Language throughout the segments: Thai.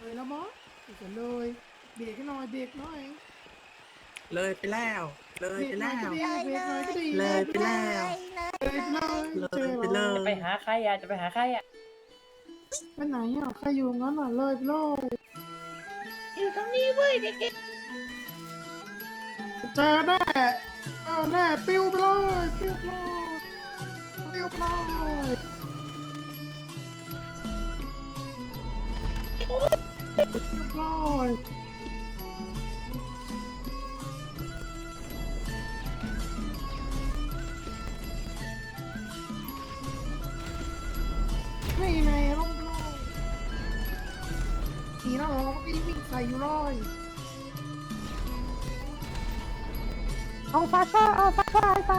เลยแล้วมั้งจะเลยเบรกให้หน่อยเบรกหน่อยเลยไปแล้ว เลยเบรไปกหน่แล้อยวก็ดีเบรกหน่อยก็ดีเลยไปแล้วเลยไปเลยเลยไปเลยไปหาใครอะ จะไปหาใครอะ ไปไหนอะใครอยู่งั้นอะเลยไปเลยอยู่ตรงนี้เว้ยเด็กเจอแน่เจอแน่ปิ้วไปเลยปิ้วไปเลยปิ้วไปเลย ไปเลยนี่ไงลงไปเลยทีแล้วเราก็วิ่งวิ่งใส่อยู่เลยเอาฟาช่าเอาฟาช่าไป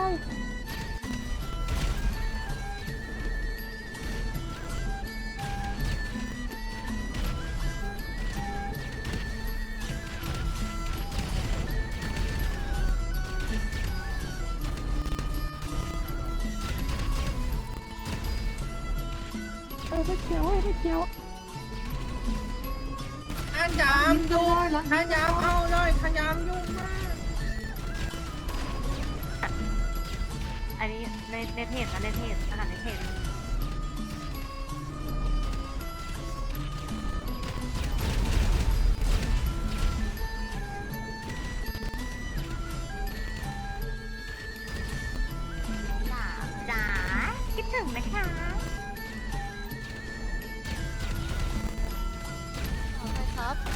ไม่เกี่ยวไม่เกี่ยวขยามยุ่งหลังขยามเอาเลยขยามยุ่งมาก อันนี้ในในเพจนะในเพจขนาดในเพจ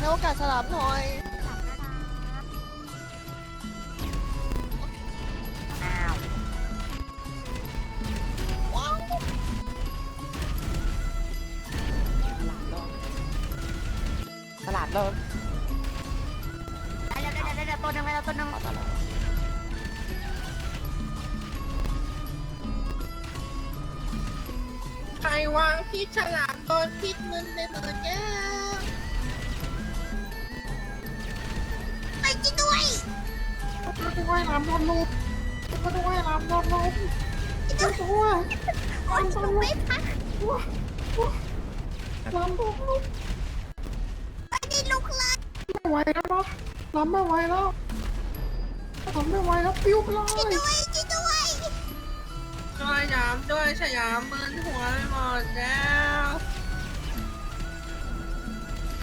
ให้โอกาสฉลามหน่อย อ้าวว้าวตลาดโลกได้แล้วได้แล้วได้แล้วตัวหนึงได้แล้วตัวหนึงใครวางพิษฉลามโดนพิษมึนไปหมดแล้ว ก็จะว่ายน้ำโดนลมก็จะว่ายน้ำโดนลมก็จะว่ายโอ้ยถูกไม่พักน้ำโดนลมไม่ได้ลุกเลยไม่ไหวแล้วเนาะน้ำไม่ไหวแล้วน้ำไม่ไหวแล้วปิ้วไปเลยด้วยกินด้วยช่วยยามด้วยฉยามมึนหัวไปหมดแล้ว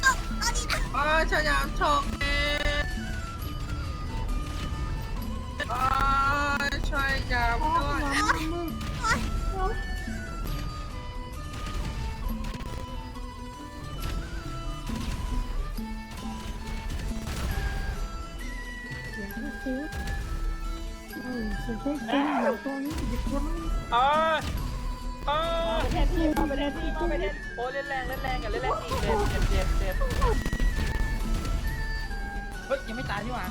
เอาเอาดิอ๋อฉยามฉก เสียงคุ้นเออเล่นี้อีกคนนึงอ๋ออ๋อไปแทนที่มาไปเล่นโอ้เล่นแรงเล่นแรงกันเล่นแรงอีกเจ็บเจ็บเจ็บเจ็บเฮ้ยยังไม่ตายนี่หว่า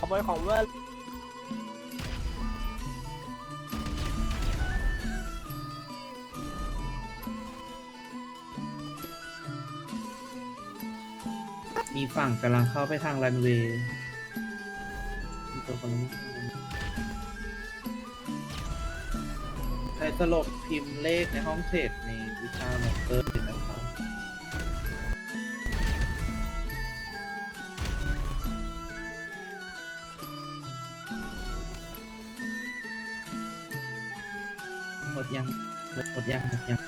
ขโมยของเว้ยมีฝั่งกำลังเข้าไปทางรันเวย์มีตัวคนนี้ใครสลบพิมพ์เลขในห้องเทรดในวิชาแมปเตอร์เลยนะครับ หมดยังหมดยังหมดยัง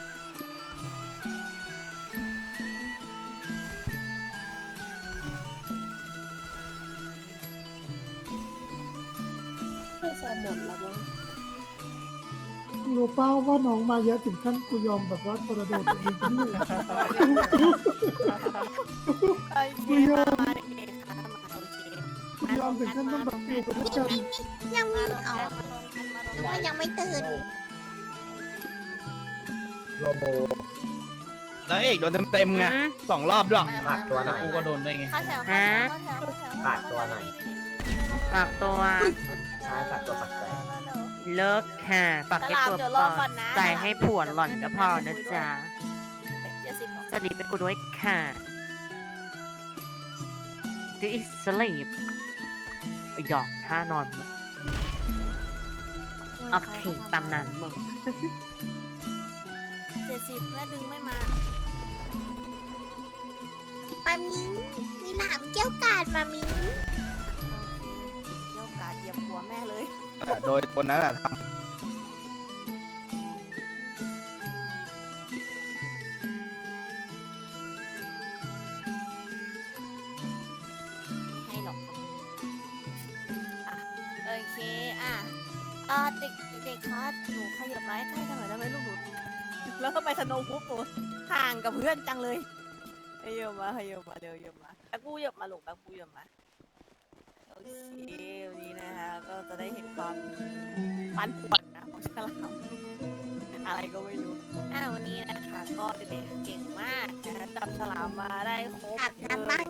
รู้เป้าว่าน้องมาเยอะถึงขั้นกูยอมแบบว่ากระโดดยิงขึ้นเลยไอ้เกมมาเกมค่ะมาโอเคกูยอมถึงขั้นต้องแบบอยู่กับทุกกันยังมีอ๋อนึกว่ายังไม่ตื่น แล้วเอกโดนเต็มๆไงสองรอบด้วยฝากตัวหน่อยกูก็โดนด้วยไงข้าแถวข้าแถวข้าแถวฝากตัวหน่อยฝากตัว ใช่ฝากตัวฝากใจเลิกค่ะฝากให้ตัวปลอมใจให้ผัวหล่อนก็พอนะจ๊ะเจ็ดสิบเหรอสวัสดีเป็นกูด้วยค่ะ Do is sleep หยอกท่านอนมึงโอเค ตามนั้นมึงเจ็ด สิบแม่ดึงไม่มามามิงมีหลามเกี้ยวกาดมามิงโอเคเกี้ยวกาดเหยียบหัวแม่เลยโดยคนนั้นอะทให้หรอกอะโอเค อะเออเด็กเด็กคะหนูขยับไม้ใกล้กันหน่อยได้ไหมลูกหนู แล้วก็ไปสโนว์พุ๊บหนูห่างกับเพื่อนจังเลยให้เยอะมาให้เยอะมาเร็วเยอะมาแป๊บกูเยอะมาลูกแป๊บกูเยอะมาโอเควันนี้นะคะก็จะได้เห็นความปันป่วนนะของฉลามอะไรก็ไม่รู้อ่าวันนี้นะคะก็เด็กๆเก่งมากนะคะจับฉลามมาได้ครบ อาบน้ำบ้าง